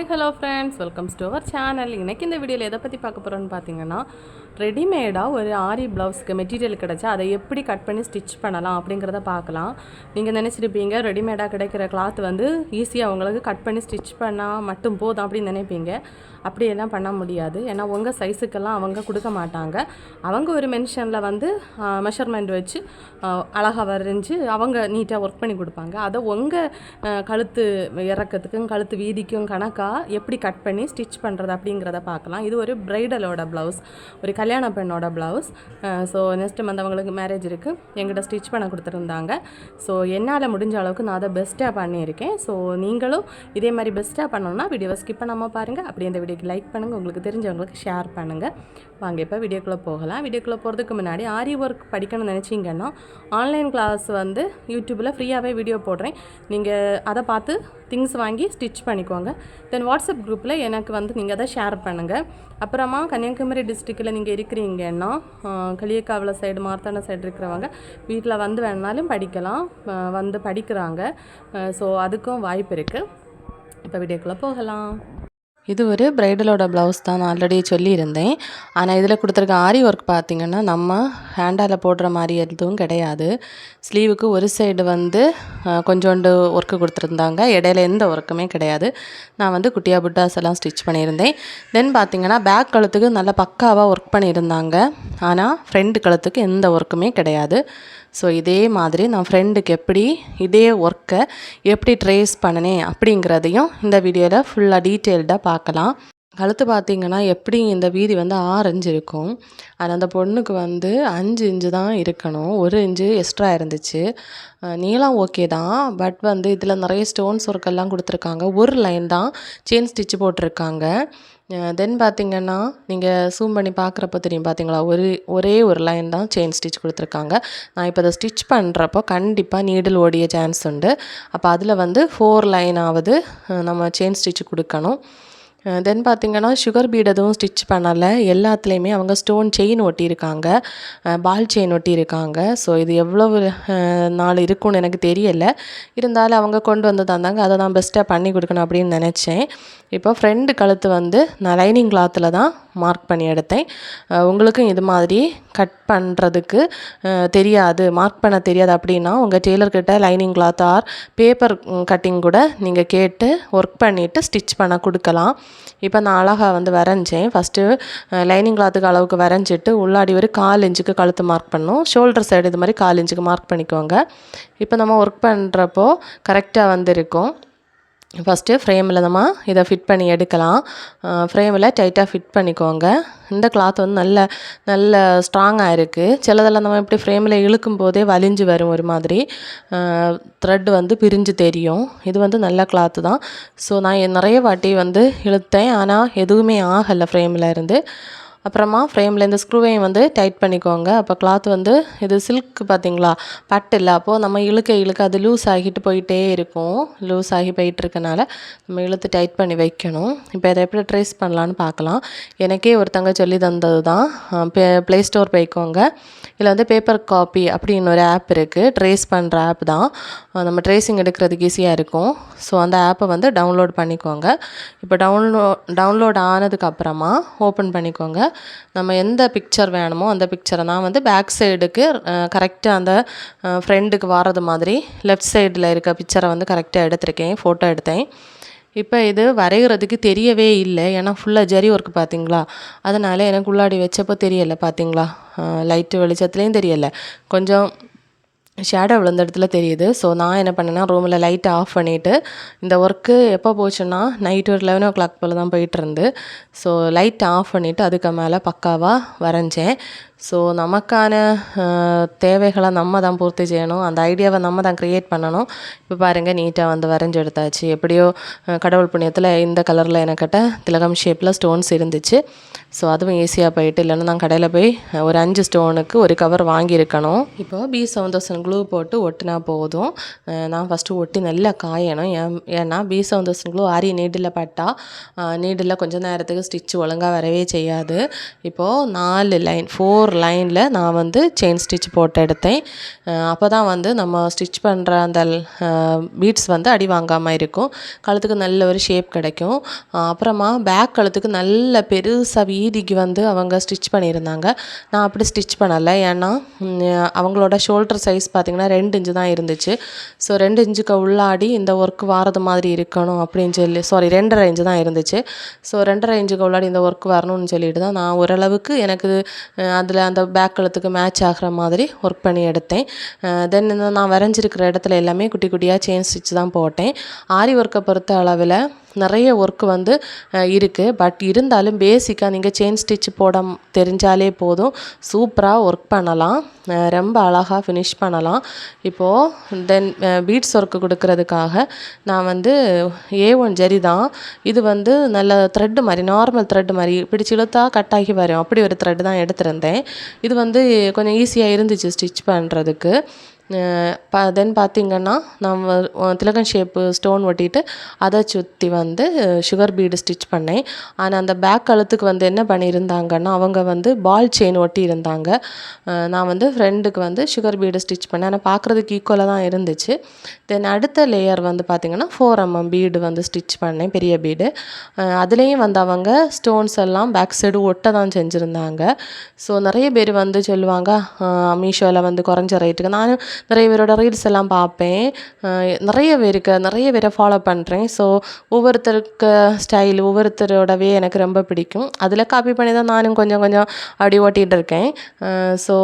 Hi hello friends welcome to our channel இன்னைக்கு இந்த வீடியோவில் எதை பற்றி பார்க்க போகிறோன்னு பார்த்தீங்கன்னா ரெடிமேடாக ஒரு ஆரி ப்ளவுஸ்க்கு மெட்டீரியல் கிடச்சா அதை எப்படி கட் பண்ணி ஸ்டிச் பண்ணலாம் அப்படிங்கிறத பார்க்கலாம். நீங்கள் நினச்சிருப்பீங்க ரெடிமேடாக கிடைக்கிற கிளாத் வந்து ஈஸியாக உங்களுக்கு கட் பண்ணி ஸ்டிச் பண்ணால் மட்டும் போதும் அப்படின்னு நினைப்பீங்க. அப்படியெல்லாம் பண்ண முடியாது. ஏன்னா உங்கள் சைஸுக்கெல்லாம் அவங்க கொடுக்க மாட்டாங்க. அவங்க ஒரு மென்ஷனில் வந்து மெஷர்மெண்ட் வச்சு அழகாக வரைஞ்சி அவங்க நீட்டாக ஒர்க் பண்ணி கொடுப்பாங்க. அதை உங்கள் கழுத்து இறக்கத்துக்கும் கழுத்து வீதிக்கும் கணக்காக எப்படி கட் பண்ணி ஸ்டிச் பண்ணுறது அப்படிங்கிறத பார்க்கலாம். இது ஒரு ப்ரைடலோட ப்ளவுஸ் ஒரு கல்யாண பெண்ணோட ப்ளவுஸ் ஸோ நெக்ஸ்ட் மந்த் அவங்களுக்கு மேரேஜ் இருக்குது எங்கிட்ட ஸ்டிச் பண்ண கொடுத்துருந்தாங்க. ஸோ என்னால் முடிஞ்ச அளவுக்கு நான் அதை பெஸ்ட்டாக பண்ணியிருக்கேன். ஸோ நீங்களும் இதே மாதிரி பெஸ்ட்டாக பண்ணணும்னா வீடியோவை ஸ்கிப் பண்ணாமல் பாருங்கள் அப்படி இந்த வீடியோக்கு லைக் பண்ணுங்கள் உங்களுக்கு தெரிஞ்சவங்களுக்கு ஷேர் பண்ணுங்கள் வாங்க இப்போ வீடியோக்குள்ளே போகலாம். வீடியோக்குள்ளே போகிறதுக்கு முன்னாடி ஆரி ஒர்க் படிக்கணும்னு நினச்சிங்கன்னா ஆன்லைன் கிளாஸ் வந்து யூடியூப்பில் ஃப்ரீயாகவே வீடியோ போடுறேன். நீங்கள் அதை பார்த்து திங்ஸ் வாங்கி ஸ்டிச் பண்ணிக்கோங்க. தென் வாட்ஸ்அப் குரூப்பில் எனக்கு வந்து நீங்கள் அதை ஷேர் பண்ணுங்கள் அப்புறமா கன்னியாகுமரி டிஸ்ட்ரிக்டில் நீங்கள் இருக்கிறீங்கன்னா களியக்காவில் சைடு மார்த்தாண்ட சைடு இருக்கிறவங்க வீட்டில் வந்து வேணாலும் படிக்கலாம். வந்து படிக்கிறாங்க. ஸோ அதுக்கும் வாய்ப்பு இருக்குது இப்போ வீடியோக்குள்ளே போகலாம். இது ஒரு பிரைடலோட ப்ளவுஸ் தான் நான் ஆல்ரெடி சொல்லியிருந்தேன். ஆனால் இதில் கொடுத்துருக்க ஆரி ஒர்க் பார்த்தீங்கன்னா நம்ம ஹேண்டால் போடுற மாதிரி எதுவும் கிடையாது. ஸ்லீவுக்கு ஒரு சைடு வந்து கொஞ்சோண்டு ஒர்க்கு கொடுத்துருந்தாங்க. இடையில எந்த ஒர்க்குமே கிடையாது. நான் வந்து குட்டியா புட்டாஸ் எல்லாம் ஸ்டிச் பண்ணியிருந்தேன். தென் பார்த்திங்கன்னா பேக் கழுத்துக்கு நல்லா பக்காவாக ஒர்க் பண்ணியிருந்தாங்க. ஆனால் ஃப்ரண்ட் கழுத்துக்கு எந்த ஒர்க்குமே கிடையாது. ஸோ இதே மாதிரி நான் ஃப்ரெண்டுக்கு எப்படி இதே ஒர்க்கை எப்படி ட்ரேஸ் பண்ணினேன் அப்படிங்கிறதையும் இந்த வீடியோவில் ஃபுல்லாக டீட்டெயில்டாக பார்க்கலாம். கழுத்து பார்த்திங்கன்னா எப்படி இந்த வீதி வந்து ஆரஞ்சு இருக்கும். ஆனால் அந்த பொண்ணுக்கு வந்து அஞ்சு இன்ச்சு தான் இருக்கணும். ஒரு இன்ச்சு எக்ஸ்ட்ரா இருந்துச்சு. நீளம் ஓகே தான். பட் வந்து இதில் நிறைய ஸ்டோன்ஸ் ஒர்க்கெல்லாம் கொடுத்துருக்காங்க. ஒரு லைன் தான் செயின் ஸ்டிச் போட்டிருக்காங்க. தென் பார்த்தீங்கன்னா நீங்கள் ஜூம் பண்ணி பார்க்குறப்ப தெரியும் பார்த்தீங்களா ஒரு ஒரே ஒரு லைன் தான் செயின் ஸ்டிச் கொடுத்துருக்காங்க. நான் இப்போ அதை ஸ்டிச் பண்ணுறப்போ கண்டிப்பாக நீடில் ஓடிய சான்ஸ் உண்டு. அப்போ அதில் வந்து ஃபோர் லைனாவது நம்ம செயின் ஸ்டிச் கொடுக்கணும். தென் பார்த்தீங்கன்னா சுகர் பீட் எதுவும் ஸ்டிச் பண்ணலை. எல்லாத்துலேயுமே அவங்க ஸ்டோன் செயின் ஒட்டியிருக்காங்க. பால் செயின் ஒட்டியிருக்காங்க. ஸோ இது எவ்வளவு நாள் இருக்கும்னு எனக்கு தெரியல. இருந்தாலும் அவங்க கொண்டு வந்து தந்தாங்க அதை நான் பெஸ்ட்டாக பண்ணி கொடுக்கணும் அப்படின்னு நினச்சேன். இப்போ ஃப்ரெண்டு கழுத்து வந்து நான் லைனிங் கிளாத்தில் தான் மார்க் பண்ணி எடுத்தேன். உங்களுக்கும் இது மாதிரி கட் பண்ணுறதுக்கு தெரியாது. மார்க் பண்ண தெரியாது அப்படின்னா உங்கள் டெய்லர்கிட்ட lining cloth or paper cutting கூட நீங்கள் கேட்டு ஒர்க் பண்ணிவிட்டு ஸ்டிச் பண்ண கொடுக்கலாம். இப்போ நான் அழகாக வந்து வரைஞ்சேன். ஃபஸ்ட்டு லைனிங் கிளாத்துக்கு அளவுக்கு வரைஞ்சிட்டு உள்ளாடி ஒரு கால் இன்ச்சுக்கு கழுத்து மார்க் பண்ணணும் ஷோல்டர் சைடு இது மாதிரி கால் இன்ச்சுக்கு மார்க் பண்ணிக்கோங்க. இப்போ நம்ம ஒர்க் பண்ணுறப்போ கரெக்டாக வந்திருக்கும். ஃபஸ்ட்டு ஃப்ரேமில் நம்ம இதை ஃபிட் பண்ணி எடுக்கலாம். ஃப்ரேமில் டைட்டாக ஃபிட் பண்ணிக்கோங்க. இந்த கிளாத் வந்து நல்ல நல்ல ஸ்ட்ராங்காக இருக்குது சிலதெல்லாம் நம்ம இப்படி ஃப்ரேமில் இழுக்கும் போதே வலிஞ்சு வரும் ஒரு மாதிரி. த்ரெட் வந்து பிரிஞ்சு தெரியும். இது வந்து நல்ல கிளாத்து தான். ஸோ நான் நிறைய வாட்டி வந்து இழுத்தேன். ஆனால் எதுவுமே ஆகலை ஃப்ரேமில் இருந்து. அப்புறமா ஃப்ரேமில் இந்த ஸ்க்ரூவையும் வந்து டைட் பண்ணிக்கோங்க. அப்போ கிளாத் வந்து இது சில்க் பார்த்தீங்களா பட்டு இல்லை. அப்போது நம்ம இழுக்க இழுக்க அது லூஸ் ஆகிட்டு போயிட்டே இருக்கும். லூஸ் ஆகி போயிட்டு இருக்கனால நம்ம இழுத்து டைட் பண்ணி வைக்கணும். இப்போ இதை எப்படி ட்ரேஸ் பண்ணலான்னு பார்க்கலாம் எனக்கே ஒருத்தங்க சொல்லி தந்தது தான் ப்ளே ஸ்டோர் போய்க்கோங்க. இதில் வந்து பேப்பர் காப்பி அப்படின்னு ஒரு ஆப் இருக்குது ட்ரேஸ் பண்ணுற ஆப் தான். நம்ம ட்ரேசிங் எடுக்கிறதுக்கு ஈஸியாக இருக்கும். ஸோ அந்த ஆப்பை வந்து டவுன்லோட் பண்ணிக்கோங்க. இப்போ டவுன்லோ டவுன்லோட் ஆனதுக்கப்புறமா ஓப்பன் பண்ணிக்கோங்க. நம்ம எந்த பிக்சர் வேணுமோ அந்த பிக்சரை நான் வந்து பேக் சைடுக்கு கரெக்டாக அந்த ஃப்ரெண்டுக்கு வர்றது மாதிரி லெஃப்ட் சைடில் இருக்க பிக்சரை வந்து கரெக்டாக எடுத்திருக்கேன் ஃபோட்டோ எடுத்தேன். இப்போ இது வரைகிறதுக்கு தெரியவே இல்லை. ஏன்னா ஃபுல்லாக ஜரி ஒர்க் பார்த்தீங்களா அதனால் எனக்கு உள்ளாடி வச்சப்போ தெரியலை பார்த்தீங்களா லைட்டு வெளிச்சத்துலேயும் தெரியலை. கொஞ்சம் ஷேடோ விழுந்த இடத்துல தெரியுது. ஸோ நான் என்ன பண்ணேன்னா ரூமில் லைட்டை ஆஃப் பண்ணிவிட்டு இந்த ஒர்க்கு எப்போ போச்சுன்னா நைட் ஒரு லெவன் ஓ கிளாக் போல் தான் போயிட்டு இருந்து. ஸோ லைட்டை ஆஃப் பண்ணிவிட்டு அதுக்கு மேலே பக்காவாக வரைஞ்சேன். ஸோ நமக்கான தேவைகளை நம்ம தான் பூர்த்தி செய்யணும். அந்த ஐடியாவை நம்ம தான் க்ரியேட் பண்ணணும். இப்போ பாருங்கள் நீட்டாக வந்து வரைஞ்சி எடுத்தாச்சு. எப்படியோ கடவுள் புண்ணியத்தில் இந்த கலரில் எனக்கிட்ட திலகம் ஷேப்பில் ஸ்டோன்ஸ் இருந்துச்சு. ஸோ அதுவும் ஈஸியாக போயிட்டு இல்லைன்னா நான் கடையில் போய் ஒரு அஞ்சு ஸ்டோனுக்கு ஒரு கவர் வாங்கியிருக்கணும். இப்போ பி செவன் தௌசண்ட் க்ளூ போட்டு ஒட்டினா போதும். நான் ஃபஸ்ட்டு ஒட்டி நல்லா காயணும். ஏன் ஏன்னா B seven thousand glue aari needle பட்டால் நீடில் கொஞ்சம் நேரத்துக்கு ஸ்டிச் ஒழுங்காக வரவே செய்யாது. இப்போது நாலு லைன் ஃபோர் ஒரு லைனில் நான் வந்து செயின் ஸ்டிச் போட்டு எடுத்தேன். அப்போ தான் வந்து நம்ம ஸ்டிச் பண்ணுற அந்த பீட்ஸ் வந்து அடி வாங்காமல் இருக்கும். கழுத்துக்கு நல்ல ஒரு ஷேப் கிடைக்கும். அப்புறமா பேக் கழுத்துக்கு நல்ல பெருசாக வீதிக்கு வந்து அவங்க ஸ்டிச் பண்ணியிருந்தாங்க. நான் அப்படி ஸ்டிச் பண்ணலை. ஏன்னா அவங்களோட ஷோல்டர் சைஸ் பார்த்திங்கன்னா ரெண்டு இன்ச்சு தான் இருந்துச்சு. ஸோ ரெண்டு இன்ச்சுக்கு உள்ளாடி இந்த ஒர்க் வாரது மாதிரி இருக்கணும் அப்படின்னு சொல்லி சாரி ரெண்டரை இன்ச்சு தான் இருந்துச்சு. ஸோ ரெண்டரை இன்ச்சுக்கு உள்ளாடி இந்த ஒர்க் வரணும்னு சொல்லிட்டு தான் நான் ஓரளவுக்கு எனக்கு அதில் அந்த பேக் கழுத்துக்கு மேட்ச் ஆகிற மாதிரி ஒர்க் பண்ணி எடுத்தேன். தென் நான் வரைஞ்சிருக்கிற இடத்துல எல்லாமே குட்டி குட்டியாக செயின் ஸ்டிச் தான் போட்டேன். ஆரி ஒர்க்கை பொறுத்த அளவில் நிறைய ஒர்க் வந்து இருக்குது பட் இருந்தாலும் பேசிக்காக நீங்கள் செயின் ஸ்டிச் போட தெரிஞ்சாலே போதும். சூப்பராக ஒர்க் பண்ணலாம். ரொம்ப அழகாக ஃபினிஷ் பண்ணலாம். இப்போது தென் பீட்ஸ் ஒர்க்கு கொடுக்கறதுக்காக நான் வந்து ஏ ஒன் ஜரி தான். இது வந்து நல்ல த்ரெட்டு மாதிரி நார்மல் த்ரெட் மாதிரி பிடிச்சி இழுத்தா கட் ஆகி வரும். அப்படி ஒரு த்ரெட் தான் எடுத்திருந்தேன். இது வந்து கொஞ்சம் ஈஸியாக இருந்துச்சு ஸ்டிச் பண்ணுறதுக்கு ப தென் பார்த்திங்கன்னா நம்ம திலகன் ஷேப்பு ஸ்டோன் ஒட்டிட்டு அதை சுற்றி வந்து சுகர் பீடு ஸ்டிச் பண்ணேன். ஆனால் அந்த பேக் கழுத்துக்கு வந்து என்ன பண்ணியிருந்தாங்கன்னா அவங்க வந்து பால் செயின் ஒட்டி இருந்தாங்க. நான் வந்து ஃப்ரெண்டுக்கு வந்து சுகர் பீடு ஸ்டிச் பண்ணேன். ஆனால் பார்க்குறதுக்கு ஈக்குவலாக தான் இருந்துச்சு. தென் அடுத்த லேயர் வந்து பார்த்திங்கன்னா ஃபோர் எம்எம் பீடு வந்து ஸ்டிச் பண்ணேன் பெரிய பீடு அதுலேயும் வந்து அவங்க ஸ்டோன்ஸ் எல்லாம் பேக் சைடு ஒட்ட தான் செஞ்சுருந்தாங்க. ஸோ நிறைய பேர் வந்து சொல்லுவாங்க மீஷோவில் வந்து குறைஞ்ச ரேட்டுக்கு நானும் நிறைய பேரோட ரீல்ஸ் எல்லாம் பார்ப்பேன். நிறைய பேருக்கு நிறைய பேரை ஃபாலோ பண்ணுறேன் ஸோ ஒவ்வொருத்தருக்கு ஸ்டைல் ஒவ்வொருத்தரோடவே எனக்கு ரொம்ப பிடிக்கும். அதில் காப்பி பண்ணி தான் நானும் கொஞ்சம் கொஞ்சம் அப்படி ஓட்டிகிட்டு இருக்கேன். ஸோ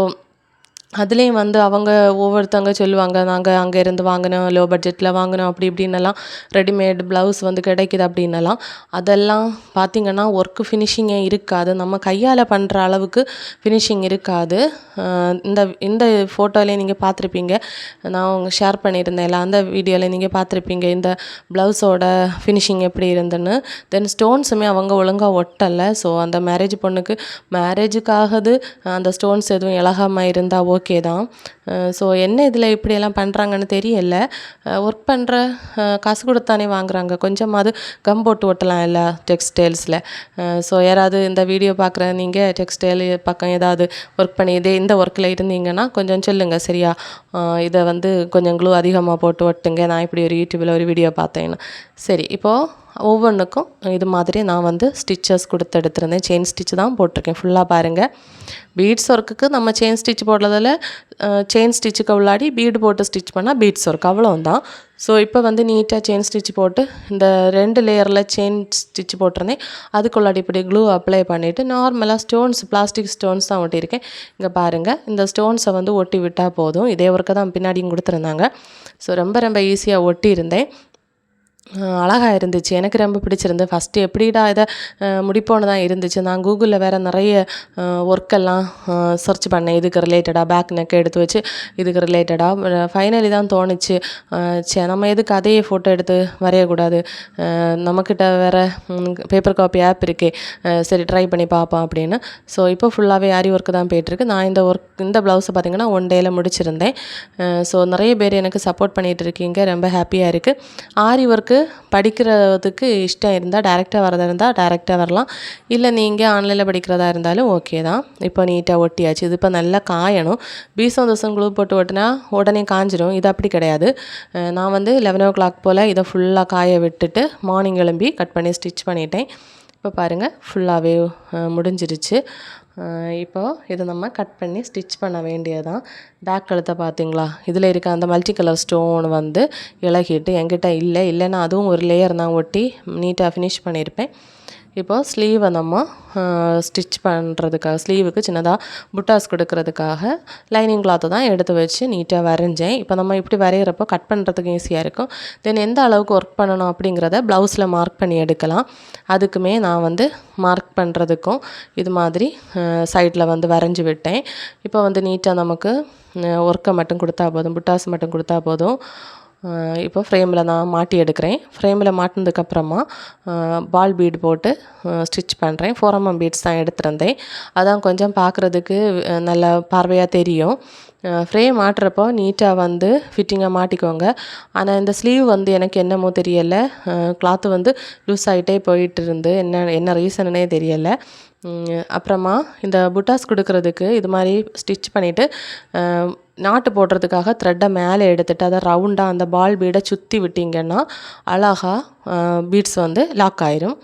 அதுலேயும் வந்து அவங்க ஒவ்வொருத்தவங்க சொல்லுவாங்க நாங்கள் அங்கே இருந்து வாங்கினோம் லோ பட்ஜெட்டில் வாங்கினோம் அப்படி இப்படின்னெல்லாம் ரெடிமேட் ப்ளவுஸ் வந்து கிடைக்குது அப்படின்னலாம் அதெல்லாம் பார்த்திங்கன்னா ஒர்க்கு ஃபினிஷிங்கே இருக்காது. நம்ம கையால் பண்ணுற அளவுக்கு ஃபினிஷிங் இருக்காது. இந்த இந்த ஃபோட்டோலேயே நீங்கள் பார்த்துருப்பீங்க நான் உங்க ஷேர் பண்ணியிருந்தேன்ல அந்த வீடியோவில் நீங்கள் பார்த்துருப்பீங்க இந்த ப்ளவுஸோட ஃபினிஷிங் எப்படி இருந்துன்னு. தென் ஸ்டோன்ஸுமே அவங்க ஒழுங்காக ஒட்டலை. ஸோ அந்த மேரேஜ் பொண்ணுக்கு மேரேஜுக்காகது அந்த ஸ்டோன்ஸ் எதுவும் இலகாமல் இருந்தாவோ ஓகே தான். ஸோ என்ன இதில் இப்படியெல்லாம் பண்ணுறாங்கன்னு தெரியல. ஒர்க் பண்ணுற காசு கொடுத்தானே வாங்குறாங்க. கொஞ்சமாவது கம் போட்டு ஒட்டலாம் எல்லா டெக்ஸ்டைல்ஸில் ஸோ யாராவது இந்த வீடியோ பார்க்குற நீங்கள் டெக்ஸ்டைல் பக்கம் ஏதாவது ஒர்க் பண்ணி இதே இந்த ஒர்க்கில் இருந்தீங்கன்னா கொஞ்சம் சொல்லுங்கள் சரியா? இதை வந்து கொஞ்சம் க்ளூ அதிகமாக போட்டு ஒட்டுங்க. நான் இப்படி ஒரு யூடியூப்பில் ஒரு வீடியோ பார்த்தேன்னு. சரி இப்போது ஒவ்வொன்றுக்கும் இது மாதிரி நான் வந்து ஸ்டிச்சஸ் கொடுத்து எடுத்துருந்தேன். செயின் ஸ்டிச் தான் போட்டிருக்கேன் ஃபுல்லாக பாருங்கள் பீட்ஸ் ஒர்க்குக்கு நம்ம செயின் ஸ்டிச் போடுறதில் செயின் ஸ்டிச்சுக்கு உள்ளாடி பீடு போட்டு ஸ்டிச் பண்ணால் பீட்ஸ் ஒர்க் அவ்வளோந்தான் ஸோ இப்போ வந்து நீட்டாக செயின் ஸ்டிச் போட்டு இந்த ரெண்டு லேயரில் செயின் ஸ்டிச் போட்டிருந்தேன். அதுக்குள்ளாடி இப்படி க்ளூ அப்ளை பண்ணிவிட்டு நார்மலாக ஸ்டோன்ஸ் பிளாஸ்டிக் ஸ்டோன்ஸ் தான் ஒட்டியிருக்கேன். இங்கே பாருங்கள் இந்த ஸ்டோன்ஸை வந்து ஒட்டி விட்டால் போதும். இதே ஒர்க்கை தான் பின்னாடியும் கொடுத்துருந்தாங்க. ஸோ ரொம்ப ரொம்ப ஈஸியாக ஒட்டியிருந்தேன். அழகாக இருந்துச்சு. எனக்கு ரொம்ப பிடிச்சிருந்து ஃபஸ்ட்டு எப்படிடா இதை முடிப்போன்னு தான் இருந்துச்சு. நான் கூகுளில் வேறு நிறைய ஒர்க்கெல்லாம் சர்ச் பண்ணேன். இதுக்கு ரிலேட்டடாக பேக் நெக் எடுத்து வச்சு இதுக்கு ரிலேட்டடாக ஃபைனலி தான் தோணுச்சு. சே ச்சே நம்ம எதுக்கு அதையே ஃபோட்டோ எடுத்து வரையக்கூடாது? நம்மக்கிட்ட வேறு பேப்பர் காப்பி ஆப் இருக்கே. சரி ட்ரை பண்ணி பார்ப்போம் அப்படின்னு. ஸோ இப்போ ஃபுல்லாகவே ஆரி ஒர்க்கு தான் போயிட்டுருக்கு. நான் இந்த ஒர்க் இந்த ப்ளவுஸை பார்த்திங்கன்னா ஒன் டேயில் முடிச்சிருந்தேன். ஸோ நிறைய பேர் எனக்கு சப்போர்ட் பண்ணிகிட்டு இருக்கீங்க. ரொம்ப ஹாப்பியாக இருக்குது ஆரி ஒர்க்கு படிக்கிறதுக்கு இஷ்டம் இருந்தால் டேரெக்டாக வரதா இருந்தால் டேரெக்டாக வரலாம். இல்லை நீங்கள் ஆன்லைனில் படிக்கிறதா இருந்தாலும் ஓகே தான். இப்போ நீட்டாக ஒட்டியாச்சு. இது இப்போ நல்லா காயணும். பீசம் தோசம் க்ளூ போட்டு ஒட்டினா உடனே காஞ்சிரும். இது அப்படி கிடையாது. நான் வந்து லெவன் ஓ கிளாக் போல் இதை ஃபுல்லாக காய விட்டுட்டு மார்னிங் எழும்பி கட் பண்ணி ஸ்டிச் பண்ணிட்டேன். இப்போ பாருங்கள் ஃபுல்லாகவே முடிஞ்சிருச்சு. இப்போது இதை நம்ம கட் பண்ணி ஸ்டிச் பண்ண வேண்டியதான் பேக் கழுத்தை பார்த்தீங்களா? இதில் இருக்க அந்த மல்டி கலர் ஸ்டோன் வந்து இலகிட்டு என்கிட்ட இல்லை. இல்லைன்னா அதுவும் ஒரு லேயர் தான் ஒட்டி நீட்டாக ஃபினிஷ் பண்ணியிருப்பேன். இப்போ ஸ்லீவை நம்ம ஸ்டிச் பண்ணுறதுக்காக ஸ்லீவுக்கு சின்னதாக புட்டாஸ் கொடுக்கறதுக்காக லைனிங் கிளாத்தை தான் எடுத்து வச்சு நீட்டாக வரைஞ்சேன். இப்போ நம்ம இப்படி வரைகிறப்போ கட் பண்ணுறதுக்கு ஈஸியாக இருக்கும். தென் எந்த அளவுக்கு ஒர்க் பண்ணணும் அப்படிங்கிறத ப்ளவுஸில் மார்க் பண்ணி எடுக்கலாம். அதுக்குமே நான் வந்து மார்க் பண்ணுறதுக்கும் இது மாதிரி சைடில் வந்து வரைஞ்சி விட்டேன். இப்போ வந்து நீட்டாக நமக்கு ஒர்க்கை மட்டும் கொடுத்தா போதும் புட்டாஸ் மட்டும் கொடுத்தா போதும். இப்போ ஃப்ரேமில் நான் மாட்டி எடுக்கிறேன். ஃப்ரேமில் மாட்டினதுக்கப்புறமா பால் பீடு போட்டு ஸ்டிச் பண்ணுறேன். ஃபோரமம் பீட்ஸ் தான் எடுத்திருந்தேன். அதான் கொஞ்சம் பார்க்குறதுக்கு நல்ல பார்வையாக தெரியும். ஃப்ரேம் மாட்டுறப்போ நீட்டாக வந்து ஃபிட்டிங்காக மாட்டிக்கோங்க. ஆனால் இந்த ஸ்லீவ் வந்து எனக்கு என்னமோ தெரியலை. கிளாத்து வந்து லூஸ் ஆகிட்டே போயிட்டு இருந்து என்ன என்ன ரீசனுனே தெரியலை. அப்புறமா இந்த புட்டாஸ் கொடுக்கறதுக்கு இது மாதிரி ஸ்டிச் பண்ணிவிட்டு நாட்டு போடுறதுக்காக த்ரெட்டை மேலே எடுத்துட்டு அதை ரவுண்டாக அந்த பால் பீடை சுற்றி விட்டிங்கன்னா அழகாக பீட்ஸ் வந்து லாக் ஆயிரும்.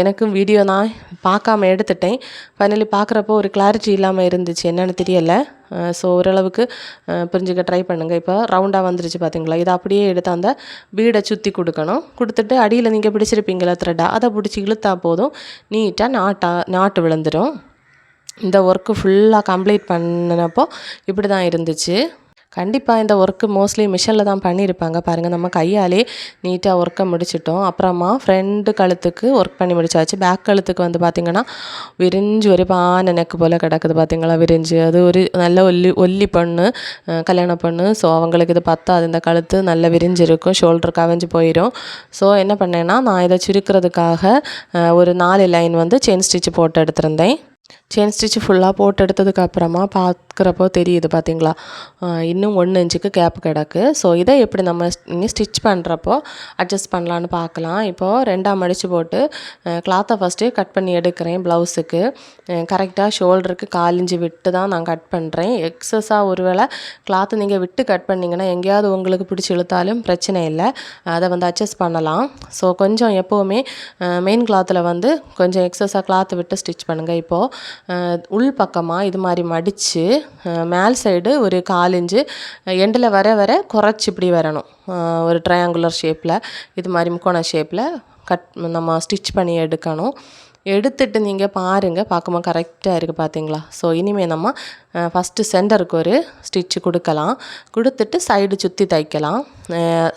எனக்கும் வீடியோ நான் பார்க்காம எடுத்துட்டேன். ஃபைனலி பார்க்குறப்போ ஒரு கிளாரிட்டி இல்லாமல் இருந்துச்சு. என்னன்னு தெரியலை. ஸோ ஓரளவுக்கு புரிஞ்சுக்க ட்ரை பண்ணுங்கள் இப்போ ரவுண்டாக வந்துருச்சு பார்த்தீங்களா இதை அப்படியே எடுத்து அந்த பீடை சுற்றி கொடுக்கணும். கொடுத்துட்டு அடியில் நீங்கள் பிடிச்சிருப்பீங்களா த்ரெட்டாக அதை பிடிச்சி இழுத்தா போதும். நீட்டாக நாட்டாக நாட்டு விழுந்துடும் இந்த ஒர்க்கு ஃபுல்லாக கம்ப்ளீட் பண்ணினப்போ இப்படி தான் இருந்துச்சு. கண்டிப்பாக இந்த ஒர்க்கு மோஸ்ட்லி மிஷினில் தான் பண்ணியிருப்பாங்க. பாருங்கள் நம்ம கையாலே நீட்டாக ஒர்க்கை முடிச்சிட்டோம். அப்புறமா ஃப்ரண்ட் கழுத்துக்கு ஒர்க் பண்ணி முடிச்சாச்சு. பேக் கழுத்துக்கு வந்து பார்த்திங்கன்னா விரிஞ்சு ஒரு பானை நெக்கு போல் கிடக்குது பார்த்திங்களா விரிஞ்சு. அது ஒரு நல்ல ஒல்லி ஒல்லி பொண்ணு கல்யாண பொண்ணு. ஸோ அவங்களுக்கு இது பத்தாது. இந்த கழுத்து நல்ல விரிஞ்சு இருக்கும் ஷோல்டர் கவிஞ்சு போயிடும் ஸோ என்ன பண்ணேன்னா நான் இதை சுருக்கிறதுக்காக ஒரு நாலு லைன் வந்து செயின் ஸ்டிச் போட்டு எடுத்திருந்தேன். செயின் ஸ்டிச் ஃபுல்லாக போட்டு எடுத்ததுக்கப்புறமா பார்த்து பார்க்குறப்போ தெரியுது பார்த்தீங்களா இன்னும் ஒன்று இன்ச்சுக்கு கேப் கிடக்கு. ஸோ இதை எப்படி நம்ம இங்கே ஸ்டிச் பண்ணுறப்போ அட்ஜஸ்ட் பண்ணலான்னு பார்க்கலாம். இப்போது ரெண்டாம் மடித்து போட்டு கிளாத்தை ஃபஸ்ட்டு கட் பண்ணி எடுக்கிறேன் ப்ளவுஸுக்கு கரெக்டாக ஷோல்டருக்கு காலிஞ்சு விட்டு தான் நான் கட் பண்ணுறேன் எக்ஸஸாக ஒருவேளை கிளாத்து நீங்கள் விட்டு கட் பண்ணிங்கன்னா எங்கேயாவது உங்களுக்கு பிடிச்சி இழுத்தாலும் பிரச்சனை இல்லை. அதை வந்து அட்ஜஸ்ட் பண்ணலாம். ஸோ கொஞ்சம் எப்போவுமே மெயின் கிளாத்தில் வந்து கொஞ்சம் எக்ஸஸாக கிளாத்து விட்டு ஸ்டிச் பண்ணுங்கள் இப்போது உள் பக்கமாக இது மாதிரி மடித்து மேல் சைடு ஒரு காலிஞ்சு எண்டில் வர வர குறைச்சி இப்படி வரணும். ஒரு ட்ரையாங்குலர் ஷேப்பில் இது மாதிரி முக்கோண ஷேப்பில் கட் நம்ம ஸ்டிச் பண்ணி எடுக்கணும். எடுத்துட்டு நீங்கள் பாருங்கள் பார்க்கும்போது கரெக்டாக இருக்குது பார்த்தீங்களா ஸோ இனிமேல் நம்ம ஃபஸ்ட்டு சென்டருக்கு ஒரு ஸ்டிச்சு கொடுக்கலாம். கொடுத்துட்டு சைடு சுற்றி தைக்கலாம்.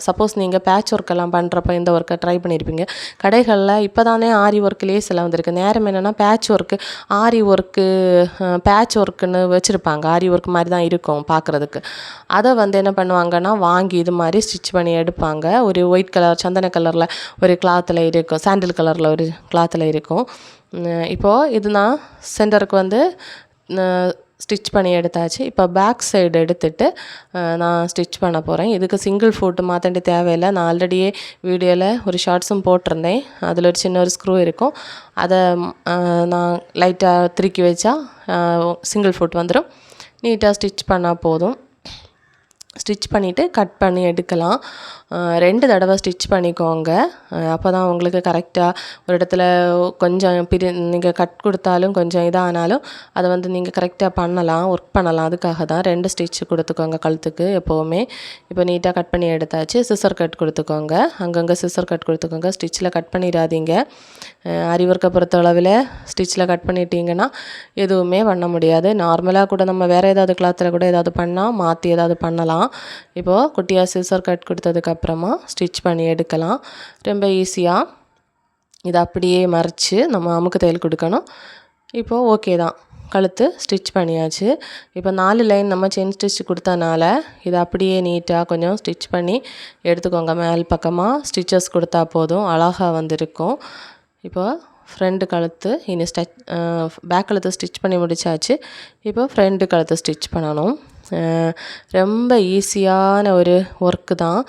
சப்போஸ் நீங்கள் பேட்ச் ஒர்க்கெல்லாம் பண்ணுறப்ப இந்த ஒர்க்கை ட்ரை பண்ணியிருப்பீங்க கடைகளில் இப்போ தானே ஆரி ஒர்க்லேயே சில வந்திருக்கு. நேரம் என்னென்னா patch work aari work patch ஒர்க்குன்னு வச்சுருப்பாங்க. ஆரி ஒர்க் மாதிரி தான் இருக்கும் பார்க்குறதுக்கு அதை வந்து என்ன பண்ணுவாங்கன்னா வாங்கி இது மாதிரி ஸ்டிச் பண்ணி எடுப்பாங்க. ஒரு ஒயிட் கலர் சந்தன கலரில் ஒரு கிளாத்தில் இருக்கும். சாண்டில் கலரில் ஒரு கிளாத்தில் இருக்கும். இப்போது இது நான் சென்டருக்கு வந்து ஸ்டிச் பண்ணி எடுத்தாச்சு. இப்போ பேக் சைடு எடுத்துட்டு நான் ஸ்டிச் பண்ண போகிறேன் இதுக்கு சிங்கிள் ஃபுட்டு மாற்றண்டி தேவையில்லை. நான் ஆல்ரெடியே வீடியோவில் ஒரு ஷார்ட்ஸும் போட்டிருந்தேன். அதில் ஒரு சின்ன ஒரு ஸ்க்ரூ இருக்கும். அதை நான் லைட்டாக திருக்கி வச்சா சிங்கிள் ஃபுட் வந்துடும் நீட்டாக ஸ்டிச் பண்ணால் போதும். ஸ்டிச் பண்ணிவிட்டு கட் பண்ணி எடுக்கலாம். ரெண்டு தடவை ஸ்டிச் பண்ணிக்கோங்க. அப்போ தான் உங்களுக்கு கரெக்டாக ஒரு இடத்துல கொஞ்சம் பிரி நீங்கள் கட் கொடுத்தாலும் கொஞ்சம் இதானாலும் அதை வந்து நீங்கள் கரெக்டாக பண்ணலாம் ஒர்க் பண்ணலாம். அதுக்காக தான் ரெண்டு ஸ்டிச் கொடுத்துக்கோங்க கழுத்துக்கு எப்போவுமே. இப்போ நீட்டாக கட் பண்ணி எடுத்தாச்சு. சிசர் கட் கொடுத்துக்கோங்க. அங்கங்கே சிசர் கட் கொடுத்துக்கோங்க. ஸ்டிச்சில் கட் பண்ணிடாதீங்க. அறிவுறுக்க பொறுத்த அளவில் ஸ்டிச்சில் கட் பண்ணிட்டீங்கன்னா எதுவுமே பண்ண முடியாது. நார்மலாக கூட நம்ம வேறு ஏதாவது கிளாத்தில் கூட ஏதாவது பண்ணால் மாற்றி ஏதாவது பண்ணலாம். இப்போது குட்டியாக சிசர் கட் கொடுத்ததுக்கப்புறம் அப்புறமா ஸ்டிச் பண்ணி எடுக்கலாம். ரொம்ப ஈஸியாக இதை அப்படியே மறைச்சு நம்ம அமுக்கு தையல் கொடுக்கணும். இப்போது ஓகே தான். கழுத்து ஸ்டிச் பண்ணியாச்சு. இப்போ நாலு லைன் நம்ம செயின் ஸ்டிச் கொடுத்தனால இதை அப்படியே நீட்டாக கொஞ்சம் ஸ்டிச் பண்ணி எடுத்துக்கோங்க. மேல் பக்கமாக ஸ்டிச்சஸ் கொடுத்தா போதும். அழகாக வந்திருக்கும். இப்போ ஃப்ரண்ட் கழுத்து இனி ஸ்டச் பேக் கழுத்து ஸ்டிச் பண்ணி முடிச்சாச்சு. இப்போ ஃப்ரண்ட் கழுத்து ஸ்டிச் பண்ணணும். ரொம்ப ஈஸியான ஒரு ஒர்க்கு தான்.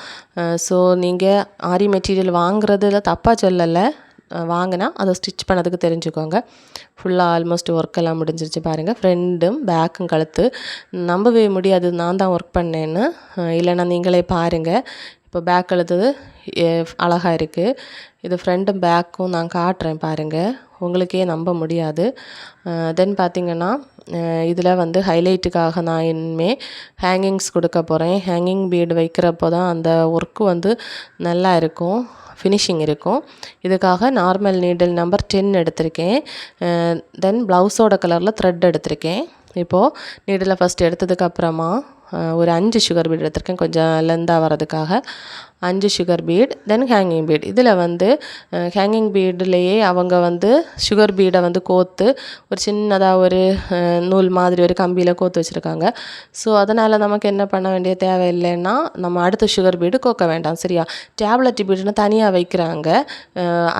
ஸோ நீங்கள் ஆரி மெட்டீரியல் வாங்குறதுல தப்பாக சொல்லலை. வாங்கினா அதை ஸ்டிச் பண்ணதுக்கு தெரிஞ்சுக்கோங்க. ஃபுல்லாக ஆல்மோஸ்ட் ஒர்க் எல்லாம் முடிஞ்சிருச்சு பாருங்கள் ஃப்ரெண்டும் பேக்கும் கழுத்து. நம்பவே முடியாது நான் தான் ஒர்க் பண்ணேன்னு. இல்லைன்னா நீங்களே பாருங்கள் இப்போ பேக் கழுத்து அழகாக இருக்குது இது ஃப்ரண்ட்டும் பேக்கும் நான் காட்டுறேன் பாருங்கள் உங்களுக்கே நம்ப முடியாது. தென் பார்த்தீங்கன்னா இதில் வந்து ஹைலைட்டுக்காக நான் இனிமே ஹேங்கிங்ஸ் கொடுக்க போகிறேன் ஹேங்கிங் பீடு வைக்கிறப்போ தான் அந்த ஒர்க்கு வந்து நல்லா இருக்கும் ஃபினிஷிங் இருக்கும். இதுக்காக நார்மல் நீடில் நம்பர் டென் எடுத்திருக்கேன். தென் ப்ளவுஸோட கலரில் த்ரெட் எடுத்திருக்கேன். இப்போது நீடில் ஃபஸ்ட் எடுத்ததுக்கப்புறமா ஒரு அஞ்சு சுகர் பீட் எடுத்திருக்கேன் கொஞ்சம் லெந்தாக வர்றதுக்காக. அஞ்சு sugar bead then hanging bead இதில் வந்து ஹேங்கிங் பீட்லேயே அவங்க வந்து சுகர் பீடை வந்து கோர்த்து ஒரு சின்னதாக ஒரு நூல் மாதிரி ஒரு கம்பியில் கோர்த்து வச்சுருக்காங்க. ஸோ அதனால் நமக்கு என்ன பண்ண வேண்டிய தேவையில்லைன்னா நம்ம அடுத்த சுகர் பீடு கோக்க வேண்டாம் சரியா? டேப்லெட் பீடுன்னு தனியாக வைக்கிறாங்க.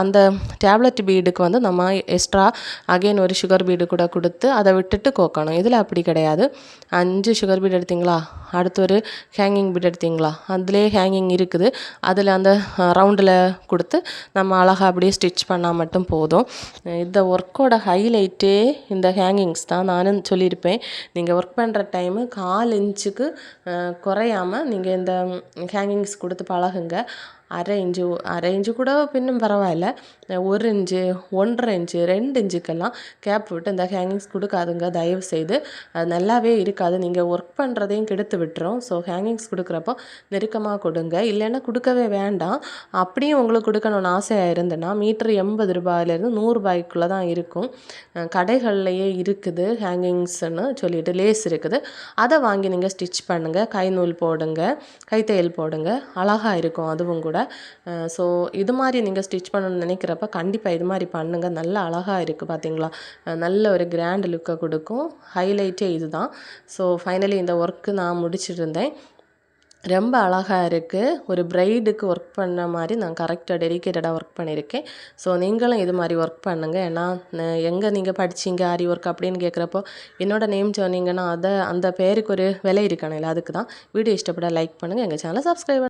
அந்த டேப்லெட் பீடுக்கு வந்து நம்ம எக்ஸ்ட்ரா அகைன் ஒரு சுகர் பீடு கூட கொடுத்து அதை விட்டுட்டு கோக்கணும். இதில் அப்படி கிடையாது. அஞ்சு சுகர் பீட் எடுத்தீங்களா? அடுத்து ஒரு ஹேங்கிங் பீட் எடுத்தீங்களா? அதுலேயே ஹேங்கிங் இருக்குது. அதில் அந்த ரவுண்டில் கொடுத்து நம்ம அழகாக அப்படியே ஸ்டிச் பண்ணால் மட்டும் போதும். இந்த ஒர்க்கோட ஹைலைட்டே இந்த ஹேங்கிங்ஸ் தான் நானும் சொல்லியிருப்பேன். நீங்கள் ஒர்க் பண்ணுற டைமு கால் இன்ச்சுக்கு குறையாமல் நீங்கள் இந்த ஹேங்கிங்ஸ் கொடுத்து பழகுங்க. அரை இன்ச்சு அரை இன்ச்சு கூட பின்னும் பரவாயில்ல. ஒரு இன்ச்சு ஒன்றரை இன்ச்சு ரெண்டு இன்ச்சுக்கெல்லாம் கேப் விட்டு இந்த ஹேங்கிங்ஸ் கொடுக்காதுங்க. தயவு செய்து அது நல்லாவே இருக்காது. நீங்கள் ஒர்க் பண்ணுறதையும் கெடுத்து விட்டுரும். ஸோ ஹேங்கிங்ஸ் கொடுக்குறப்போ நெருக்கமாக கொடுங்க. இல்லைன்னா கொடுக்கவே வேண்டாம். அப்படியும் உங்களுக்கு கொடுக்கணும்னு ஆசையாக இருந்ததுன்னா மீட்ரு எண்பது ரூபாயிலேருந்து நூறுரூபாய்க்குள்ளே தான் இருக்கும். கடைகள்லையே இருக்குது ஹேங்கிங்ஸ்னு சொல்லிட்டு லேஸ் இருக்குது. அதை வாங்கி நீங்கள் ஸ்டிச் பண்ணுங்கள் கை நூல் போடுங்க. கைத்தையல் போடுங்க. அழகாக இருக்கும். அதுவும் கூட ஸோ இது மாதிரி நீங்கள் ஸ்டிச் பண்ணணும்னு நினைக்கிறப்ப கண்டிப்பாக இது மாதிரி பண்ணுங்கள் நல்ல அழகாக இருக்குது பார்த்தீங்களா நல்ல ஒரு கிராண்ட் லுக்கை கொடுக்கும். ஹைலைட்டே இதுதான். ஸோ ஃபைனலி இந்த ஒர்க்கு நான் முடிச்சிட்டு இருந்தேன் ரொம்ப அழகாக இருக்குது ஒரு பிரைடுக்கு ஒர்க் பண்ண மாதிரி நான் கரெக்டாக டெடிக்கேட்டடாக ஒர்க் பண்ணியிருக்கேன் ஸோ நீங்களும் இது மாதிரி ஒர்க் பண்ணுங்கள் ஏன்னா எங்கே நீங்கள் படிச்சீங்க ஆரி ஒர்க் அப்படின்னு கேட்குறப்போ என்னோட நேம் சொன்னீங்கன்னா அதை அந்த பேருக்கு ஒரு விலை இருக்கணும் இல்லை அதுக்கு தான் வீடியோ இஷ்டப்பட லைக் பண்ணுங்கள் எங்கள் சேனலை சப்ஸ்கிரைப்